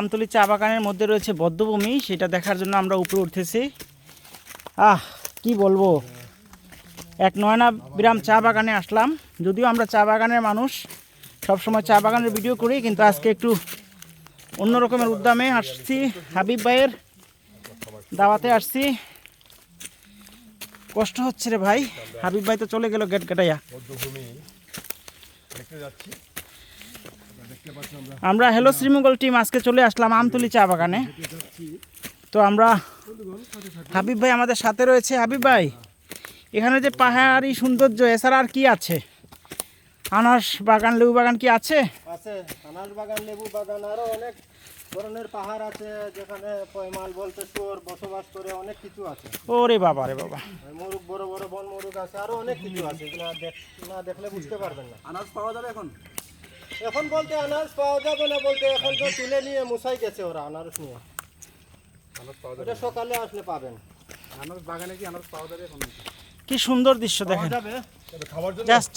আমতলি চা বাগানের মধ্যে রয়েছে বদ্ধভূমি, সেটা দেখার জন্য আমরা উপরে উঠতেছি। আহ, কি বলব? এক নয়না বিরাম চা বাগানে আসলাম। যদিও আমরা চা বাগানের মানুষ, সবসময় চা বাগানের ভিডিও করি, কিন্তু আজকে একটু অন্য রকমের উদ্যমে আসছি। হাবিব ভাইয়ের দাওয়াতে আসছি। কষ্ট হচ্ছে রে ভাই। হাবিব ভাই তো চলে গেল গেট পাচ্ছি আমরা হ্যালো শ্রীমঙ্গল টিম আজকে চলে আসলাম আমতলি চা বাগানে। তো আমরা হাবিব ভাই আমাদের সাথে রয়েছে। হাবিব ভাই এখানে যে পাহাড়ি সৌন্দর্য এছাড়া আর কি আছে? আনারস বাগান লেবু বাগান কি আছে? আছে বাগান লেবু বাগান আরও অনেক ধরনের পাহাড় আছে যেখানে পয়মাল বলতে চোর বসবাস করে অনেক কিছু আছে। ওরে বাবা রে বাবা। বড় বড় বন আছে আরও অনেক কিছু আছে না দেখলে বুঝতে পারবেন না। আনাজ পাওয়া যাবে এখন? এখন বলতে আনারস পাওয়া যাবে না বলতে এখন তো তুলে নিয়ে মুসাই গেছে ওরা আনারস নিয়ে। ওটা সকালে আসলে পাবেন। আনাজ বাগানে কি আনাজ পাওয়া যাবে এখন? কি সুন্দর দৃশ্য দেখেন। খাবার জন্য? জাস্ট।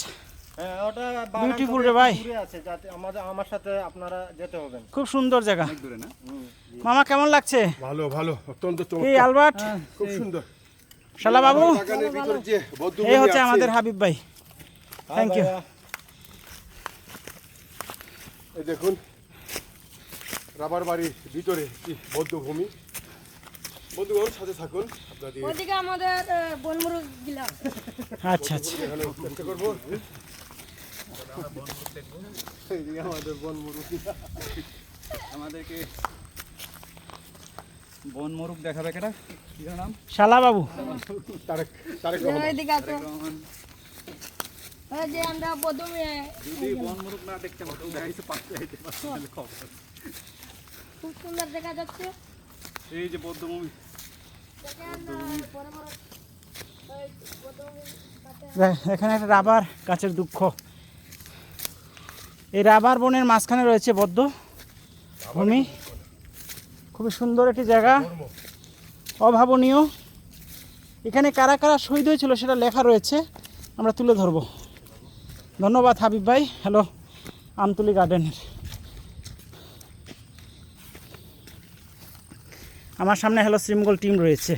হ্যাঁ ওটা বাগান রে ভাই। আছে যাতে আমাদের আমার সাথে আপনারা যেতে হবেন। খুব সুন্দর জায়গা। দূরে না? মামা কেমন লাগছে? ভালো ভালো। অত্যন্ত এই আলবার্ট। খুব সুন্দর। শালা বাবু। বাগানের ভিতর যে বদ্ধভূমি এই হচ্ছে আমাদের হাবিব ভাই। Thank you. এই দেখুন রাবার বাড়ির ভিতরে কি বদ্ধভূমি বন্ধুগণ সাথে থাকুন আপনাদের ওদিকে আমাদের বনমুরুগ আচ্ছা আচ্ছা। এখানে চেষ্টা করব। আমাদের বন আমাদেরকে বন মরুক দেখাবে কেটা? কি নাম? শালা বাবু তারেক তারেক রহমান ওইদিকে আছে রহমান। ওই যে আমরা প্রথমে যদি বন না দেখতে পারতো দেখাইছে পাচ্ছে আইতে পারছে খুব সুন্দর দেখা যাচ্ছে। এই যে বদ্ধভূমি। দেখেন বড় বড় ওই বনভূমি কাটে। দেখ, এখানে একটা রাবার গাছের দুঃখ। এই রাবার বনের মাঝখানে রয়েছে বদ্ধ ভূমি। খুবই সুন্দর একটি জায়গা। অভাবনীয়। এখানে কারা কারা শহীদ হয়েছিল সেটা লেখা রয়েছে। আমরা তুলে ধরব। ধন্যবাদ হাবিব ভাই। হ্যালো আমতুলি গার্ডেনের আমার সামনে হ্যালো শ্রীমঙ্গল টিম রয়েছে।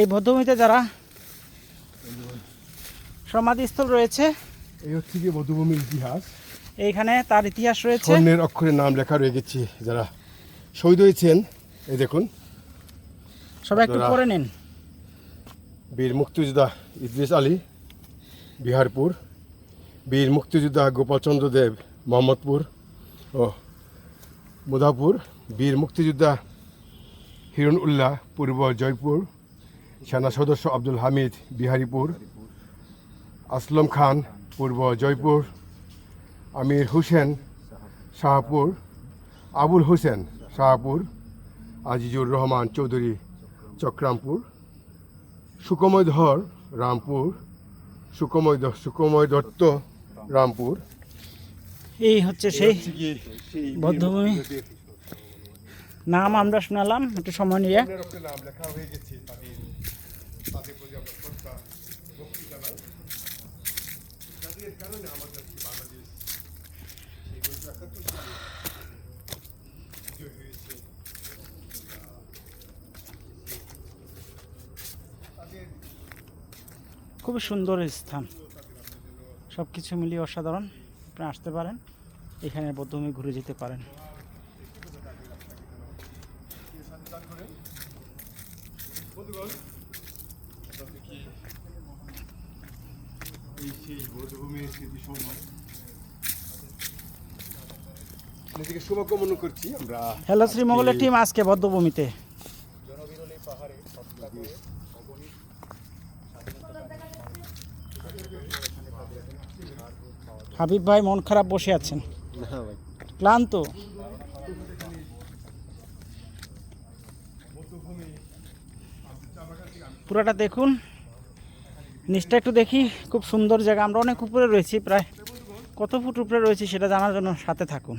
এই বদ্ধভূমিতে যারা সমাধিস্থল রয়েছে এই হচ্ছে কি বদ্ধভূমির ইতিহাস। এইখানে তার ইতিহাস রয়েছে। স্বর্ণের অক্ষরে নাম লেখা রয়ে গেছে যারা শহীদ হয়েছেন এই দেখুন। সবাই একটু পড়ে নিন। বীর মুক্তিযোদ্ধা ইদ্রিস আলী বিহারপুর। বীর মুক্তিযোদ্ধা গোপালচন্দ্র দেব মোহাম্মদপুর ও মুদাপুর বীর মুক্তিযোদ্ধা হিরণ উল্লাহ পূর্ব জয়পুর, সেনা সদস্য আব্দুল হামিদ বিহারিপুর, আসলম খান পূর্ব জয়পুর, আমির হোসেন শাহপুর, আবুল হোসেন শাহপুর, আজিজুর রহমান চৌধুরী চক্রামপুর, সুকময় ধর রামপুর, সুকময় সুকময় দত্ত রামপুর। এই হচ্ছে সেই বদ্ধভূমি। নাম আমরা শোনালাম একটু সময় নিয়ে। হয়ে খুবই সুন্দর স্থান। সব কিছু মিলিয়ে অসাধারণ। আপনি আসতে পারেন এখানে বদ্ধভূমি ঘুরে যেতে পারেন। শুভকামনা করছি আমরা হ্যালো শ্রীমঙ্গলের টিম আজকে বদ্ধভূমিতে। হাবিব ভাই মন খারাপ বসে আছেন। ক্লান্ত। পুরোটা দেখুন। নিচটা একটু দেখি। খুব সুন্দর জায়গা। আমরা অনেক উপরে রয়েছি প্রায় কত ফুট উপরে রয়েছি সেটা জানার জন্য সাথে থাকুন।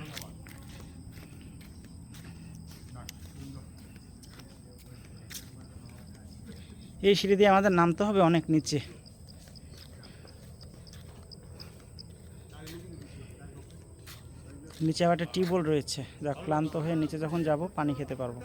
এই সিঁড়ি দিয়ে আমাদের নামতে হবে অনেক নিচে। নিচে আবার একটা টিউবওয়েল রয়েছে। যা ক্লান্ত হয়ে নিচে যখন যাব পানি খেতে পারব।